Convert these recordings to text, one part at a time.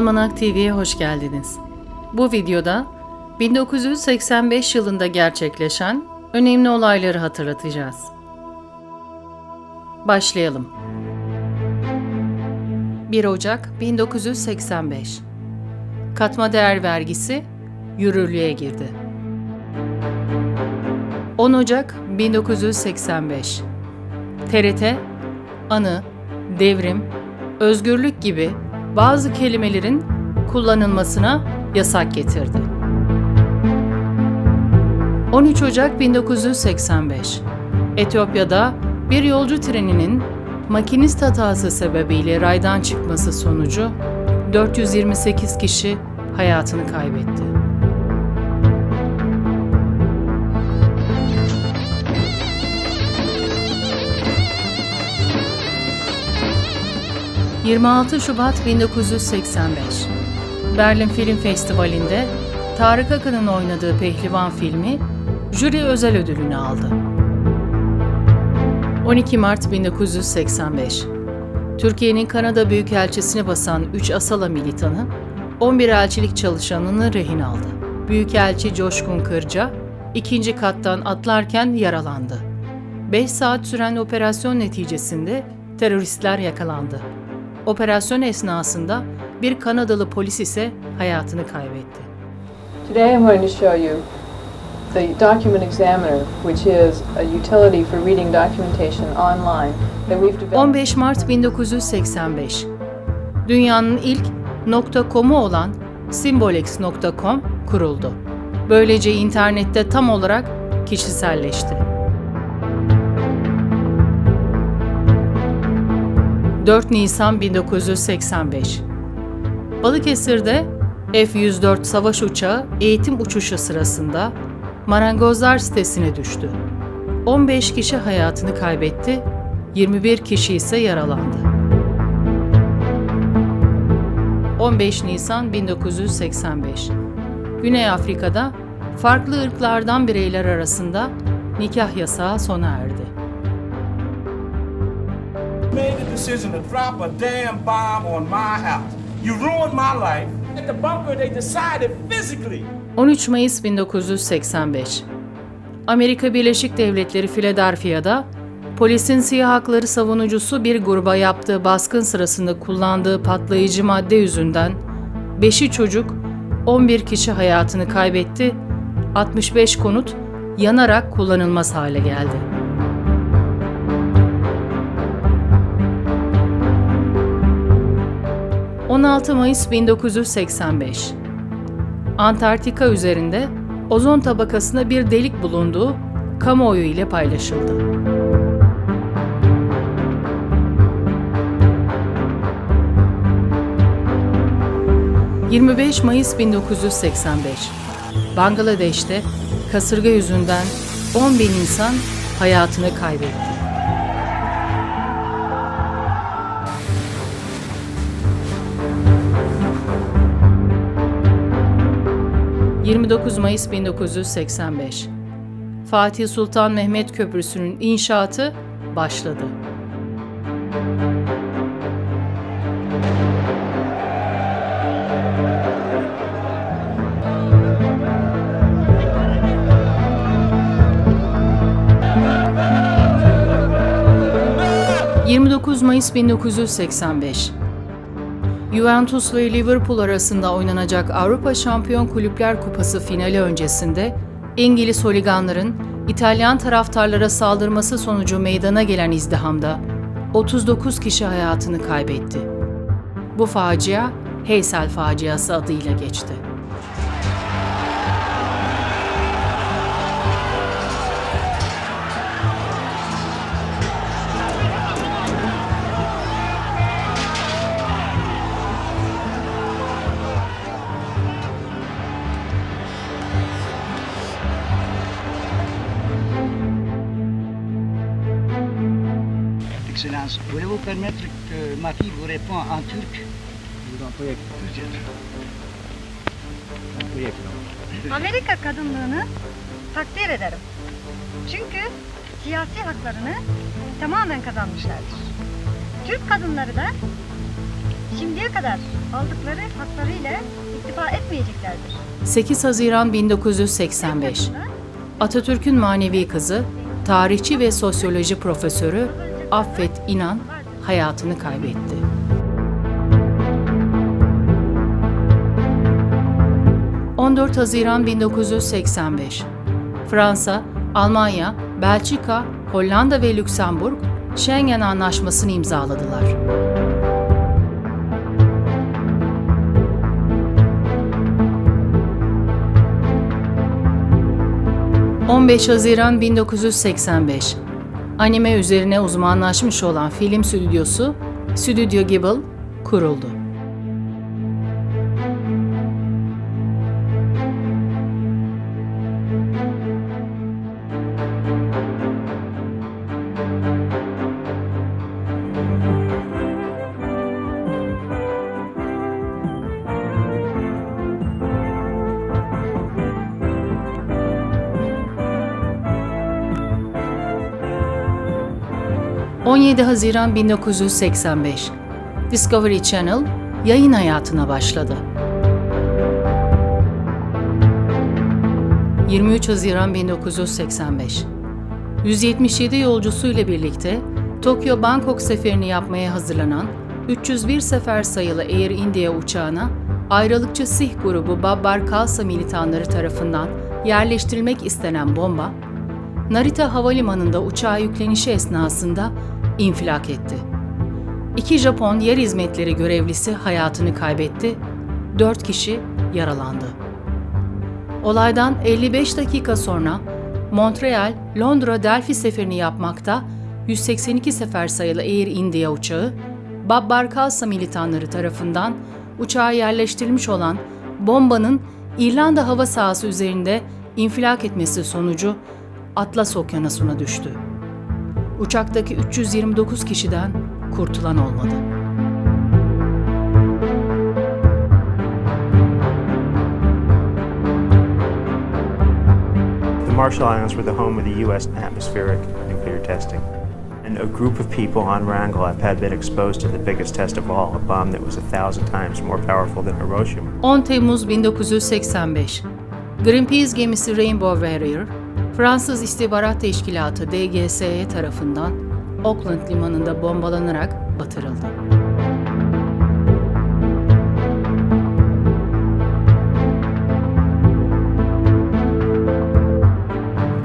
Almanak TV'ye hoş geldiniz. Bu videoda 1985 yılında gerçekleşen önemli olayları hatırlatacağız. Başlayalım. 1 Ocak 1985 Katma değer vergisi yürürlüğe girdi. 10 Ocak 1985 TRT, anı, devrim, özgürlük gibi bazı kelimelerin kullanılmasına yasak getirdi. 13 Ocak 1985 Etiyopya'da bir yolcu treninin makinist hatası sebebiyle raydan çıkması sonucu 428 kişi hayatını kaybetti. ...26 Şubat 1985... ...Berlin Film Festivali'nde... ...Tarık Akın'ın oynadığı Pehlivan filmi... ...jüri özel ödülünü aldı. 12 Mart 1985 Türkiye'nin Kanada Büyükelçisini basan 3 Asala militanı 11 elçilik çalışanını rehin aldı. Büyükelçi Coşkun Kırca ikinci kattan atlarken yaralandı. 5 saat süren operasyon neticesinde teröristler yakalandı. Operasyon esnasında bir Kanadalı polis ise hayatını kaybetti. Today I'm going to show you the Document Examiner, which is a utility for reading documentation online that we've developed. 15 Mart 1985 Dünyanın ilk .com'u olan Symbolex.com kuruldu. Böylece internette tam olarak kişiselleşti. 4 Nisan 1985 Balıkesir'de F-104 savaş uçağı eğitim uçuşu sırasında marangozlar sitesine düştü. 15 kişi hayatını kaybetti, 21 kişi ise yaralandı. 15 Nisan 1985 Güney Afrika'da farklı ırklardan bireyler arasında nikah yasağı sona erdi. Made the decision to drop a damn bomb on my house. You ruined my life. At the bunker, they decided physically 13 Mayıs 1985 Amerika Birleşik Devletleri Philadelphia'da polisin siyah hakları savunucusu bir gruba yaptığı baskın sırasında kullandığı patlayıcı madde yüzünden 5'i çocuk, 11 kişi hayatını kaybetti, 65 konut yanarak kullanılmaz hale geldi. ...16 Mayıs 1985 Antarktika üzerinde ozon tabakasında bir delik bulunduğu kamuoyu ile paylaşıldı. ...25 Mayıs 1985... ...Bangladeş'te kasırga yüzünden 10 bin insan hayatını kaybetti. 29 Mayıs 1985 Fatih Sultan Mehmet Köprüsü'nün inşaatı başladı. ...29 Mayıs 1985 Juventus ve Liverpool arasında oynanacak Avrupa Şampiyon Kulüpler Kupası finali öncesinde İngiliz holiganların İtalyan taraftarlara saldırması sonucu meydana gelen izdihamda 39 kişi hayatını kaybetti. Bu facia Heysel faciası adıyla geçti. Excellence, voulez-vous permettre que ma fille vous réponde en turc Amerika kadınlığını takdir ederim. Çünkü siyasi haklarını tamamen kazanmışlardır. Türk kadınları da şimdiye kadar aldıkları haklarıyla iktifa etmeyeceklerdir. 8 Haziran 1985 Yakında Atatürk'ün manevi kızı, tarihçi ve sosyoloji profesörü Affet İnan hayatını kaybetti. ...14 Haziran 1985 Fransa, Almanya, Belçika, Hollanda ve Lüksemburg Schengen Anlaşması'nı imzaladılar. ...15 Haziran 1985 Anime üzerine uzmanlaşmış olan film stüdyosu Studio Ghibli kuruldu. ...17 Haziran 1985 Discovery Channel yayın hayatına başladı. 23 Haziran 1985 177 yolcusuyla birlikte Tokyo Bangkok seferini yapmaya hazırlanan 301 sefer sayılı Air India uçağına ayrılıkçı Sih grubu Babbar Khalsa militanları tarafından yerleştirilmek istenen bomba, Narita Havalimanı'nda uçağa yüklenişi esnasında infilak etti. İki Japon yer hizmetleri görevlisi hayatını kaybetti, dört kişi yaralandı. Olaydan 55 dakika sonra Montreal, Londra, Delphi seferini yapmakta 182 sefer sayılı Air India uçağı, Babbar Khalsa militanları tarafından uçağa yerleştirilmiş olan bombanın İrlanda hava sahası üzerinde infilak etmesi sonucu Atlas Okyanusu'na düştü. Uçaktaki 329 kişiden kurtulan olmadı. The Marshall Islands were the home of the U.S. atmospheric nuclear testing. And a group of people on Wrangell had been exposed to the biggest test of all, a bomb that was a thousand times more powerful than Hiroshima. 10 Temmuz 1985 Greenpeace gemisi Rainbow Warrior, Fransız İstihbarat Teşkilatı DGSE tarafından Auckland limanında bombalanarak batırıldı.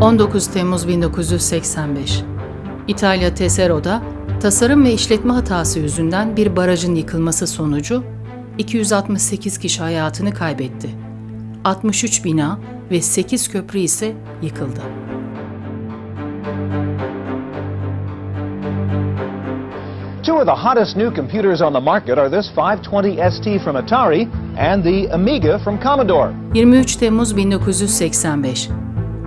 ...19 Temmuz 1985 İtalya Tesero'da tasarım ve işletme hatası yüzünden bir barajın yıkılması sonucu 268 kişi hayatını kaybetti. 63 bina ve 8 köprü ise yıkıldı. Two of the hottest new computers on the market are this 520 ST from Atari and the Amiga from Commodore. 23 Temmuz 1985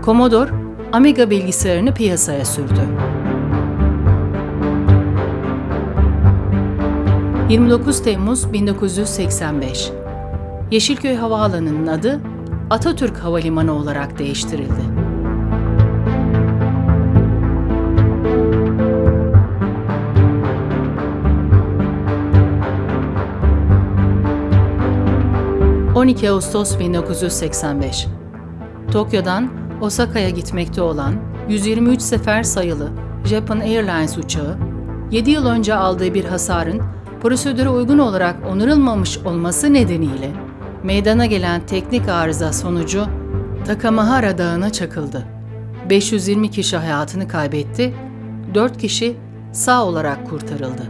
Commodore, Amiga bilgisayarını piyasaya sürdü. 29 Temmuz 1985 Yeşilköy Havaalanı'nın adı Atatürk Havalimanı olarak değiştirildi. ...12 Ağustos 1985 Tokyo'dan Osaka'ya gitmekte olan 123 sefer sayılı Japan Airlines uçağı, 7 yıl önce aldığı bir hasarın prosedüre uygun olarak onarılmamış olması nedeniyle meydana gelen teknik arıza sonucu Takamahara Dağı'na çakıldı. 520 kişi hayatını kaybetti, 4 kişi sağ olarak kurtarıldı.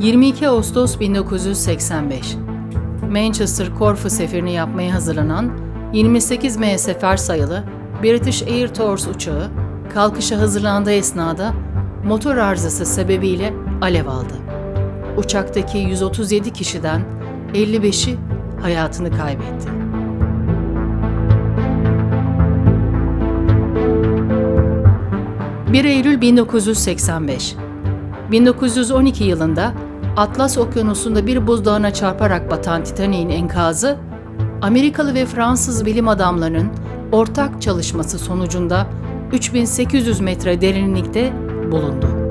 ...22 Ağustos 1985 Manchester Corfu seferini yapmaya hazırlanan 28M sefer sayılı British Air Tours uçağı kalkışa hazırlandığı esnada motor arızası sebebiyle alev aldı. Uçaktaki 137 kişiden 55'i hayatını kaybetti. ...1 Eylül 1985 1912 yılında Atlas Okyanusu'nda bir buzdağına çarparak batan Titanic'in enkazı, Amerikalı ve Fransız bilim adamlarının ortak çalışması sonucunda 3800 metre derinlikte bulundu.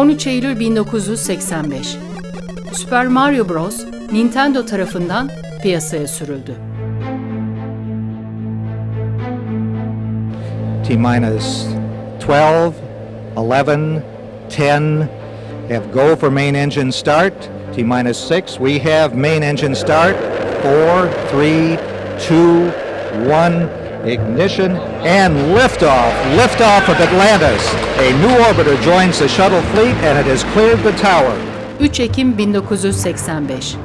13 Eylül 1985 Super Mario Bros. Nintendo tarafından piyasaya sürüldü. T minus 12, 11, 10. Have go for main engine start. T minus 6. We have main engine start. 4, 3, 2, 1. Ignition and liftoff. Liftoff of Atlantis. A new orbiter joins the shuttle fleet and it has cleared the tower. 3 Ekim 1985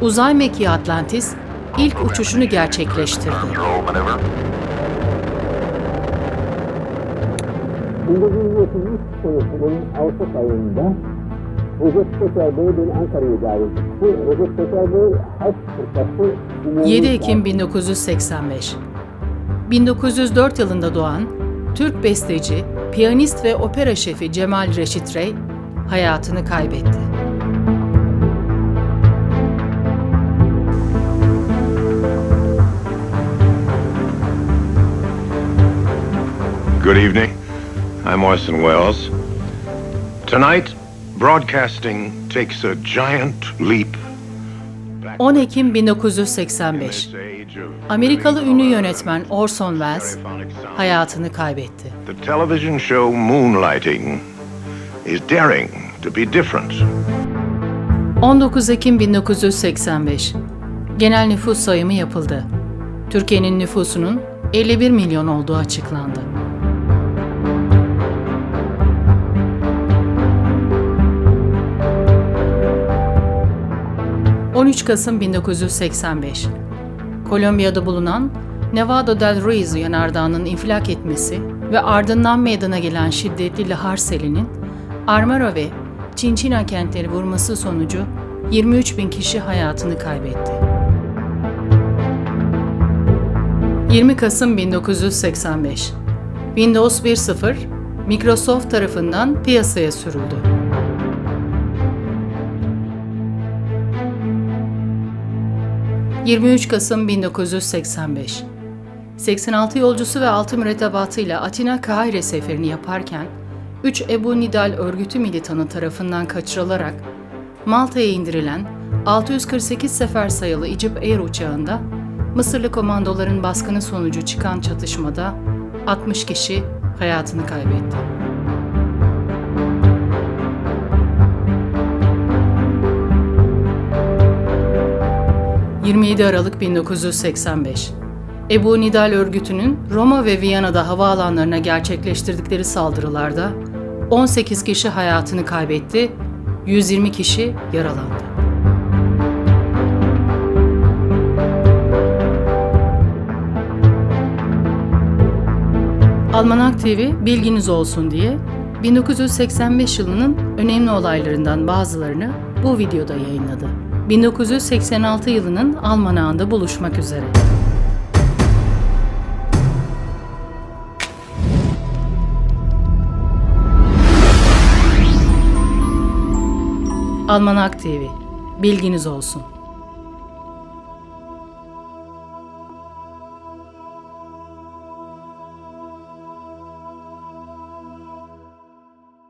Uzay mekiği Atlantis ilk uçuşunu gerçekleştirdi. 1933 senesinin Ağustos ayında 7 Ekim 1985 1904 yılında doğan Türk besteci, piyanist ve opera şefi Cemal Reşit Rey hayatını kaybetti. Good evening. I'm Orson Welles. Tonight, broadcasting takes a giant leap. back 10 Ekim in 1985 this age of Amerikalı ünlü yönetmen Orson Welles hayatını kaybetti. The television show Moonlighting is daring to be different. 19 Ekim 1985 Genel nüfus sayımı yapıldı. Türkiye'nin nüfusunun 51 milyon olduğu açıklandı. ...13 Kasım 1985 Kolombiya'da bulunan Nevado del Ruiz yanardağının infilak etmesi ve ardından meydana gelen şiddetli lahar selinin Armero ve Chinchina kentleri vurması sonucu 23 bin kişi hayatını kaybetti. 20 Kasım 1985 Windows 1.0 Microsoft tarafından piyasaya sürüldü. ...23 Kasım 1985 86 yolcusu ve 6 mürettebatıyla Atina Kahire seferini yaparken 3 Ebu Nidal örgütü militanı tarafından kaçırılarak Malta'ya indirilen 648 sefer sayılı Egypt Air uçağında Mısırlı komandoların baskını sonucu çıkan çatışmada 60 kişi hayatını kaybetti. ...27 Aralık 1985 Ebu Nidal örgütünün Roma ve Viyana'da havaalanlarına gerçekleştirdikleri saldırılarda 18 kişi hayatını kaybetti, 120 kişi yaralandı. Almanak TV bilginiz olsun diye 1985 yılının önemli olaylarından bazılarını bu videoda yayınladı. 1986 yılının almanağında buluşmak üzere. Almanak TV bilginiz olsun.